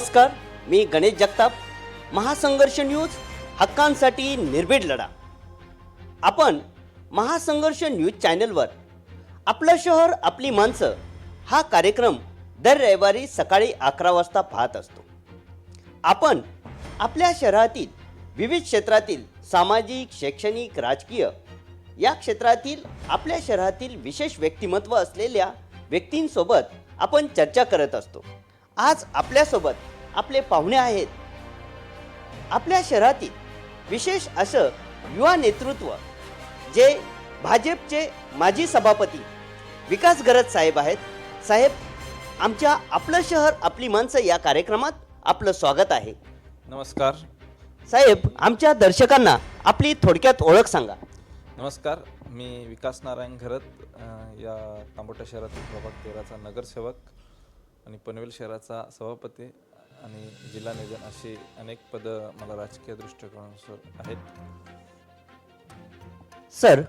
नमस्कार मी गणेश जगताप. महासंघर्ष न्यूज हक्कांसाठी निर्भीड लढा. आपण महासंघर्ष न्यूज चॅनलवर आपलं शहर आपली माणसं हा कार्यक्रम दर रविवारी सकाळी अकरा वाजता पाहत असतो. आपण आपल्या शहरातील विविध क्षेत्रातील सामाजिक शैक्षणिक राजकीय या क्षेत्रातील आपल्या शहरातील विशेष व्यक्तिमत्व असलेल्या व्यक्तींसोबत आपण चर्चा करत असतो. आज आपल्यासोबत आपले पाहुणे आहेत. आपल्या शहरातील विशेष असं युवा नेतृत्व जे भाजपचे माजी सभापती विकास गरज साहेब आहेत. साहेब आमच्या आपलं शहर आपली माणसं या कार्यक्रमात आपलं स्वागत आहे. नमस्कार. साहेब आमच्या दर्शकांना आपली थोडक्यात ओळख सांगा. नमस्कार. मी विकास नारायण घरत या तांबोटा शहरातील प्रभाग तेराचा नगरसेवक. आणि पनवेल शहराचा सभापती आणि जिल्हा नियोजन अशी अनेक पदं मला राजकीय दृष्टिकोनानुसार आहेत. सर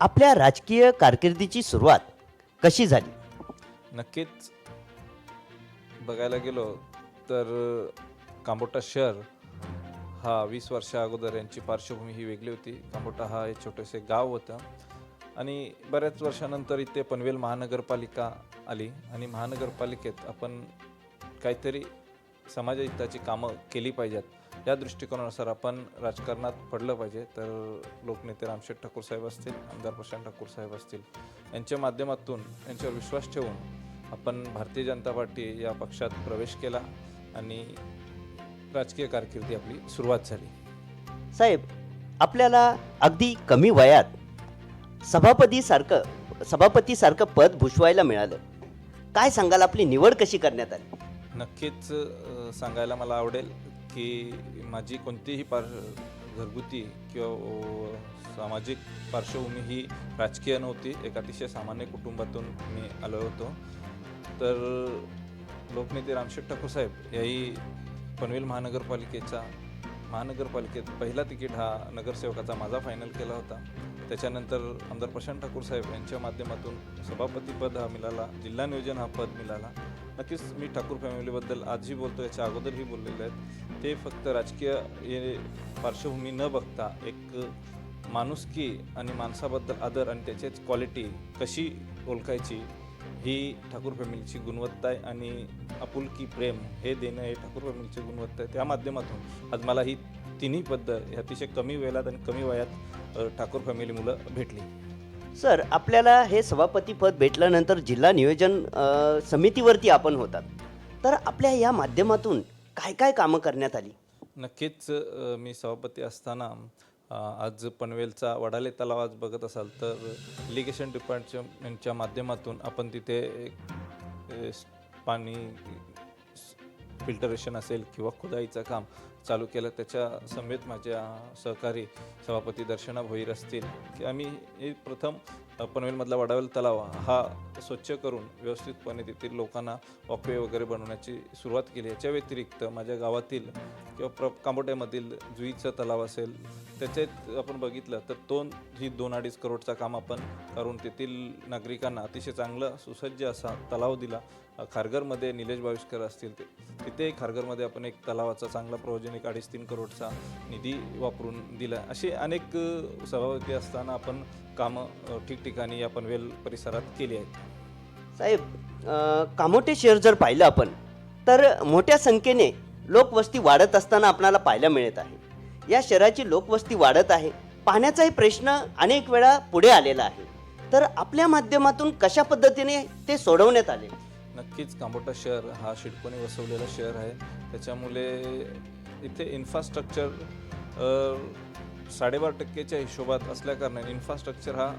आपल्या राजकीय कारकिर्दीची सुरुवात कशी झाली? नक्कीच. बघायला गेलो तर कांबोटा शहर हा वीस वर्षा अगोदर यांची पार्श्वभूमी ही वेगळी होती. कांबोटा हा एक छोटेसे गाव होतं. आणि बऱ्याच वर्षानंतर इथे पनवेल महानगरपालिका आली आणि महानगरपालिकेत आपण काहीतरी समाजहिताची कामं केली पाहिजेत. या दृष्टिकोनानुसार आपण राजकारणात पडलं पाहिजे. तर लोकनेते रामशेठ ठाकूर साहेब असतील आमदार प्रशांत ठाकूर साहेब असतील यांच्या माध्यमातून यांच्यावर विश्वास ठेवून आपण भारतीय जनता पार्टी या पक्षात प्रवेश केला आणि राजकीय कारकिर्दी आपली सुरुवात झाली. साहेब आपल्याला अगदी कमी वयात सभापतीसारखं सभापतीसारखं पद भूषवायला मिळालं. काय सांगाल? आपली निवड कशी करण्यात आली? नक्कीच सांगायला मला आवडेल की माझी कोणतीही पार घरगुती किंवा सामाजिक पार्श्वभूमी ही राजकीय नव्हती. एक अतिशय सामान्य कुटुंबातून मी आलो होतो. तर लोकनेते रामशेठ ठाकूर साहेब याही पनवेल महानगरपालिकेचा महानगरपालिकेत पहिला तिकीट हा नगरसेवकाचा माझा फायनल केला होता. त्याच्यानंतर आमदार प्रशांत ठाकूर साहेब यांच्या माध्यमातून सभापतीपद हा मिळाला जिल्हा नियोजन हा पद मिळाला. नक्कीच मी ठाकूर फॅमिलीबद्दल आजही बोलतो याच्या अगोदरही बोललेले आहेत. ते फक्त राजकीय हे पार्श्वभूमी न बघता एक माणुसकी आणि माणसाबद्दल आदर आणि त्याचीच क्वालिटी कशी ओळखायची ही ठाकूर फॅमिलीची गुणवत्ता आहे आणि आपुलकी प्रेम हे देणं हे ठाकूर फॅमिलीची गुणवत्ता आहे. त्या माध्यमातून आज मला ही तिन्ही पद्धत अतिशय कमी वेळात आणि कमी वयात ठाकूर फॅमिली मुलं भेटली. सर आपल्याला हे सभापतीपद भेटल्यानंतर जिल्हा नियोजन अ, समितीवरती आपण होतात. तर आपल्या या माध्यमातून काय काय कामं करण्यात आली? नक्कीच अ, मी सभापती असताना अ, आज पनवेलचा वडाले तलाव आज बघत असाल तर इरिगेशन डिपार्टमेंटच्या माध्यमातून आपण तिथे एक अ, स- पाणी फिल्टरेशन असेल किंवा खुदाईचं काम चालू केलं. त्याच्या समेत माझ्या सहकारी सभापती दर्शना भोईर असतील. की आम्ही हे प्रथम पनवेलमधला वडावेल तलाव हा स्वच्छ करून व्यवस्थितपणे तेथील लोकांना वॉकवे वगैरे बनवण्याची सुरुवात केली. याच्या व्यतिरिक्त माझ्या गावातील किंवा प्र कांबोट्यामधील जुईचा तलाव असेल त्याच्यात आपण बघितलं तर दोन ही दोन अडीच करोडचा काम आपण करून तेथील नागरिकांना अतिशय चांगलं सुसज्ज असा तलाव दिला. खारघरमध्ये निलेश बाविष्कर असतील ते. तिथे खारघरमध्ये आपण एक तलावाचा चांगला प्रयोजन एक अडीच तीन करोडचा निधी वापरून दिला. असे अनेक सभापती असताना आपण कामं ठिकठिकाणी या पनवेल परिसरात केली आहेत. साहेब अ, कामोठे शहर जर पाहिलं आपण तर मोठ्या संख्येने लोकवस्ती वाढत असताना आपल्याला पाहायला मिळत आहे. या शहराची लोकवस्ती वाढत आहे. पाण्याचाही प्रश्न अनेक वेळा पुढे आलेला आहे. तर आपल्या माध्यमातून कशा पद्धतीने ते सोडवण्यात आले? नक्कीच कांबोटा शहर हा शिडकोने वसवलेलं शहर आहे. त्याच्यामुळे इथे इन्फ्रास्ट्रक्चर साडेबार टक्केच्या हिशोबात असल्याकारणाने इन्फ्रास्ट्रक्चर हा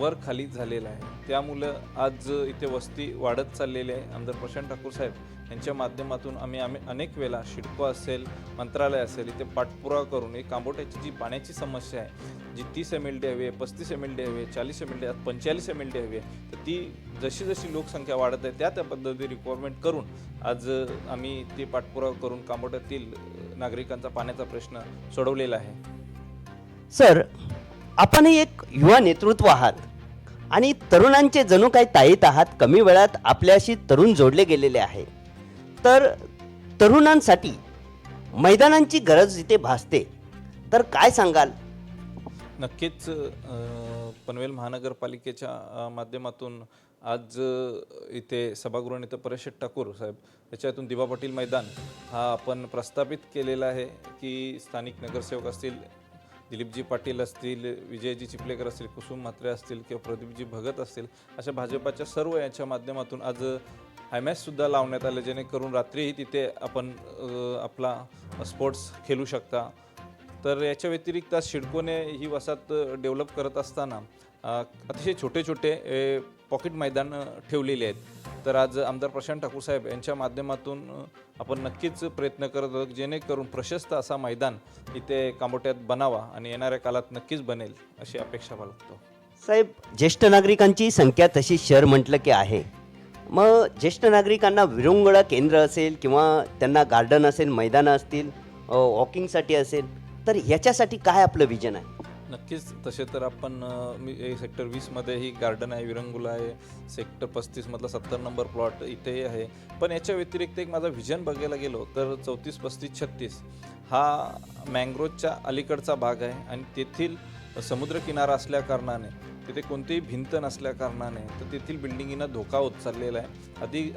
वर खाली झालेला आहे. त्यामुळं आज इथे वस्ती वाढत चाललेली आहे. आमदार प्रशांत ठाकूर साहेब यांच्या माध्यमातून आम्ही आम्ही अनेक वेळा शिडको असेल मंत्रालय असेल इथे पाठपुरावा करून एक कांबोट्याची जी पाण्याची समस्या आहे जी तीस एम एल डी हवी आहे पस्तीस एम एल डी हवी आहे चाळीस एम एल डी पंचेचाळीस एम एल डी हवी आहे तर ती जशी जशी लोकसंख्या वाढत आहे त्या त्या पद्धती रिक्वायरमेंट करून आज आम्ही ते पाठपुरावा करून कांबोट्यातील नागरिकांचा पाण्याचा प्रश्न सोडवलेला आहे. सर आपणही एक युवा नेतृत्व आहात आणि तरुणांचे जणू काही ताईत आहात कमी वेळात आपल्याशी तरुण जोडले गेलेले आहे. तर तरुणांसाठी मैदानांची गरज इथे भासते तर काय सांगाल? नक्कीच पनवेल महानगरपालिकेच्या माध्यमातून आज इथे सभागृह नेते परेश ठाकूर साहेब याच्यातून दिबा पाटील मैदान हा आपण प्रस्थापित केलेला आहे की स्थानिक नगरसेवक असतील दिलीपजी पाटील असतील विजयजी चिपलेकर असतील कुसुम म्हात्रे असतील किंवा प्रदीपजी भगत असतील अशा भाजपाच्या सर्व यांच्या माध्यमातून आज सुद्धा लावण्यात आले जेणेकरून रात्रीही तिथे आपण आपला स्पोर्ट्स खेळू शकता. तर याच्या व्यतिरिक्त आज शिडकोने ही वसाहत डेव्हलप करत असताना अतिशय छोटे छोटे पॉकेट मैदान ठेवलेले आहेत. तर आज आमदार प्रशांत ठाकूर साहेब यांच्या माध्यमातून आपण नक्कीच प्रयत्न करत आहोत जेणेकरून प्रशस्त असा मैदान इथे कांबोट्यात बनावा आणि येणाऱ्या काळात नक्कीच बनेल अशी अपेक्षा बाळगतो साहेब ज्येष्ठ नागरिकांची संख्या तशी शहर म्हटलं की आहे. मग ज्येष्ठ नागरिकांना विरंगुळा केंद्र असेल किंवा त्यांना गार्डन असेल मैदानं असतील वॉकिंगसाठी असेल तर ह्याच्यासाठी काय आपलं विजन आहे? नक्कीच तसे तर आपण मी सेक्टर वीसमध्ये ही गार्डन आहे विरंगुला आहे सेक्टर पस्तीसमधला सत्तर नंबर प्लॉट इथेही आहे. पण याच्या व्यतिरिक्त एक माझा व्हिजन बघायला गेलो तर चौतीस पस्तीस छत्तीस हा मँग्रोजच्या अलीकडचा भाग आहे आणि तेथील समुद्रकिनारा असल्या कारणाने तिथे कोणतीही भिंत नसल्या कारणाने तर तेथील बिल्डिंगींना धोका होत चाललेला आहे. आधी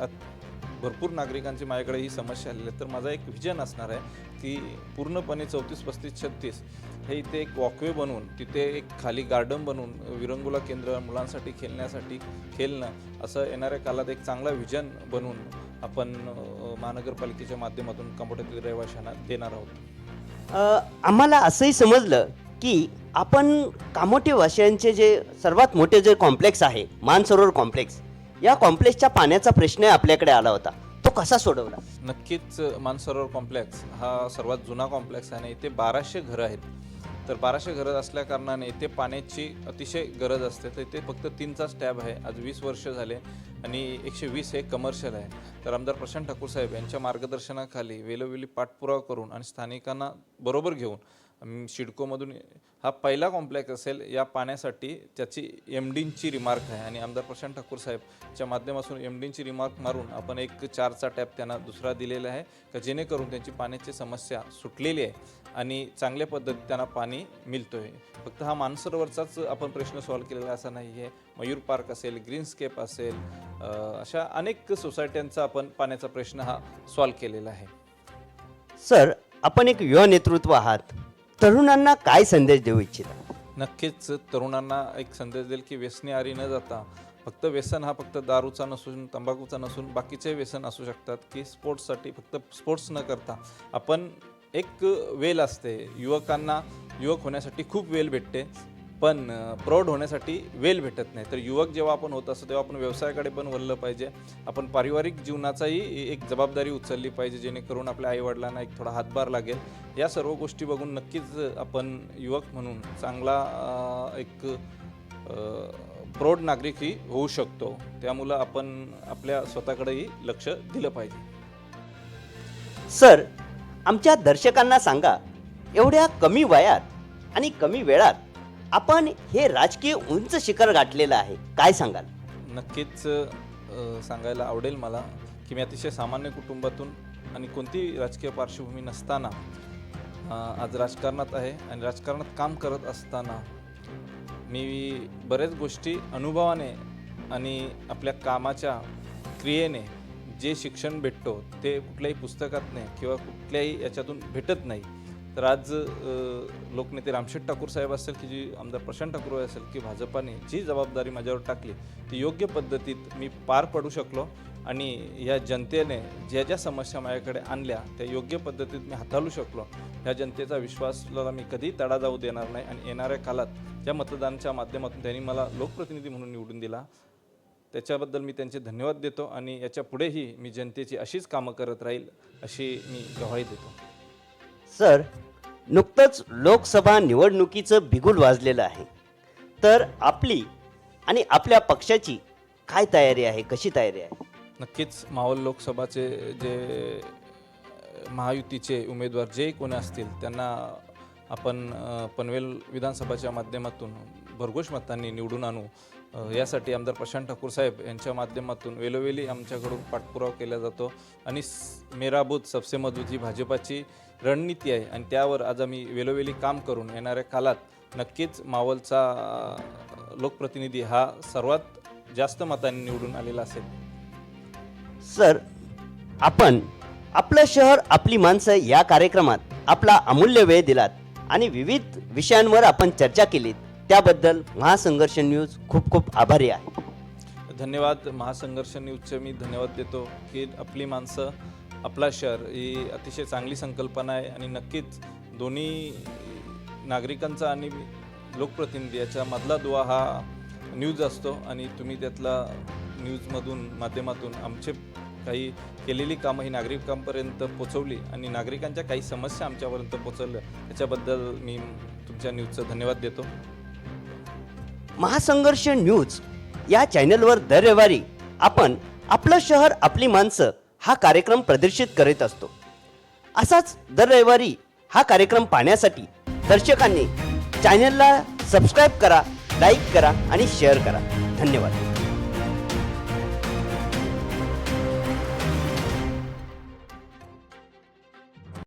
भरपूर नागरिकांची माझ्याकडे ही समस्या आलेली आहे. तर माझा एक विजन असणार आहे की पूर्णपणे चौतीस पस्तीस छत्तीस हे इथे एक वॉकवे बनवून तिथे एक खाली गार्डन बनवून विरंगुला केंद्र मुलांसाठी खेळण्यासाठी खेळणं असं येणाऱ्या काळात एक चांगला विजन बनवून आपण महानगरपालिकेच्या माध्यमातून कंपोटेतील रहिवाशांना देणार आहोत. आम्हाला असंही समजलं की आपण कामोटे वाशियांचे जे सर्वात मोठे जे कॉम्प्लेक्स आहे मानसरोवर कॉम्प्लेक्स या कॉम्प्लेक्सच्या पाण्याचा प्रश्न आपल्याकडे आला होता. तो कसा सोडवला? नक्कीच मानसरोवर कॉम्प्लेक्स हा सर्वात जुना कॉम्प्लेक्स आहे आणि इथे बाराशे घरं आहेत. तर बाराशे घरं असल्या कारणाने इथे पाण्याची अतिशय गरज असते. तर इथे फक्त तीनचा टॅब आहे. आज वीस वर्ष झाले आणि एकशे वीस हे कमर्शियल आहे. तर आमदार प्रशांत ठाकूर साहेब यांच्या मार्गदर्शनाखाली वेलोवेली पाठपुरावा करून आणि स्थानिकांना बरोबर घेऊन शिडकोमधून हा पहिला कॉम्प्लेक्स असेल या पाण्यासाठी त्याची एम डींची रिमार्क आहे. आणि आमदार प्रशांत ठाकूर साहेबच्या माध्यमातून एम डींची रिमार्क मारून आपण एक चारचा टॅप त्यांना दुसरा दिलेला आहे का जेणेकरून त्यांची पाण्याची समस्या सुटलेली आहे आणि चांगल्या पद्धतीत त्यांना पाणी मिळतो आहे फक्त हा मानसरोवरचाच आपण प्रश्न सॉल्व्ह केलेला असा नाही आहे मयूर पार्क असेल ग्रीनस्केप असेल अशा अनेक सोसायट्यांचा आपण पाण्याचा प्रश्न हा सॉल्व्ह केलेला आहे. सर आपण एक युवा नेतृत्व आहात. तरुणांना काय संदेश देऊ इच्छिता? नक्कीच तरुणांना एक संदेश देईल की व्यसनी आरी न जाता फक्त व्यसन हा फक्त दारूचा नसून तंबाखूचा नसून बाकीचे व्यसन असू शकतात की स्पोर्ट्ससाठी फक्त स्पोर्ट्स न करता. आपण एक वेल असते. युवकांना युवक होण्यासाठी खूप वेल भेटते. पण प्रौढ होण्यासाठी वेल भेटत नाही. तर युवक जेव्हा आपण होत असतो तेव्हा आपण व्यवसायाकडे पण वळलं पाहिजे. आपण पारिवारिक जीवनाचाही एक जबाबदारी उचलली पाहिजे जेणेकरून आपल्या आईवडिलांना एक थोडा हातभार लागेल. या सर्व गोष्टी बघून नक्कीच आपण युवक म्हणून चांगला एक प्रौढ नागरिकही होऊ शकतो. त्यामुळं आपण आपल्या स्वतःकडेही लक्ष दिलं पाहिजे. सर आमच्या दर्शकांना सांगा एवढ्या कमी वयात आणि कमी वेळात आपण हे राजकीय उंच शिखर गाठलेलं आहे. काय सांगाल? नक्कीच अ, सांगायला आवडेल मला की मी अतिशय सामान्य कुटुंबातून आणि कोणतीही राजकीय पार्श्वभूमी नसताना अ, आज राजकारणात आहे आणि राजकारणात काम करत असताना मी बऱ्याच गोष्टी अनुभवाने आणि आपल्या कामाच्या क्रियेने जे शिक्षण भेटतो ते कुठल्याही पुस्तकात नाही किंवा कुठल्याही याच्यातून भेटत नाही. तर आज लोकनेते रामशेठ ठाकूर साहेब असेल की जी आमदार प्रशांत ठाकूर असेल की भाजपाने जी जबाबदारी माझ्यावर टाकली ती योग्य पद्धतीत मी पार पडू शकलो आणि या जनतेने ज्या ज्या समस्या माझ्याकडे आणल्या त्या योग्य पद्धतीत मी हाताळू शकलो ह्या जनतेचा विश्वासला मी कधी तडा जाऊ देणार नाही आणि येणाऱ्या काळात ज्या मतदानाच्या माध्यमातून त्यांनी मला लोकप्रतिनिधी म्हणून निवडून दिला त्याच्याबद्दल मी त्यांचे धन्यवाद देतो आणि याच्या पुढेही मी जनतेची अशीच कामं करत राहील अशी मी गवाही देतो. सर नुकतंच लोकसभा निवडणुकीचं बिगुल वाजलेलं आहे. तर आपली आणि आपल्या पक्षाची काय तयारी आहे? कशी तयारी आहे? नक्कीच मावळ लोकसभाचे जे महायुतीचे उमेदवार जे कोणी असतील त्यांना आपण पनवेल विधानसभाच्या माध्यमातून भरघोष मतांनी निवडून आणू. यासाठी आमदार प्रशांत ठाकूर साहेब यांच्या माध्यमातून वेळोवेळी आमच्याकडून पाठपुरावा केला जातो. आणि मेराबूत मेरा बूथ सबसे मजबूत ही भाजपाची रणनीती आहे. आणि त्यावर आज आम्ही वेळोवेळी काम करून येणाऱ्या कालात नक्कीच मावलचा लोकप्रतिनिधी हा सर्वात जास्त मतांनी निवडून आलेला असेल. सर आपण आपलं शहर आपली माणसं या कार्यक्रमात आपला अमूल्य वेळ दिलात आणि विविध विषयांवर आपण चर्चा केलीत. त्याबद्दल महासंघर्ष न्यूज खूप खूप आभारी आहे. धन्यवाद महासंघर्ष न्यूजचे मी धन्यवाद देतो की आपली माणसं आपला शहर ही अतिशय चांगली संकल्पना आहे आणि नक्कीच दोन्ही नागरिकांचा आणि लोकप्रतिनिधी याच्या मधला दुवा हा न्यूज असतो आणि तुम्ही त्यातला न्यूजमधून माध्यमातून आमचे काही केलेली कामं ही नागरिकांपर्यंत पोचवली आणि नागरिकांच्या काही समस्या आमच्यापर्यंत पोचवल्या. त्याच्याबद्दल मी तुमच्या न्यूजचं धन्यवाद देतो. महासंघर्ष न्यूज या चॅनलवर दर रविवारी आपण आपलं शहर आपली माणसं हा कार्यक्रम प्रदर्शित करीत असतो. असाच दर रविवारी हा कार्यक्रम पाहण्यासाठी दर्शकांनी चॅनलला सबस्क्राईब करा लाईक करा आणि शेअर करा. धन्यवाद.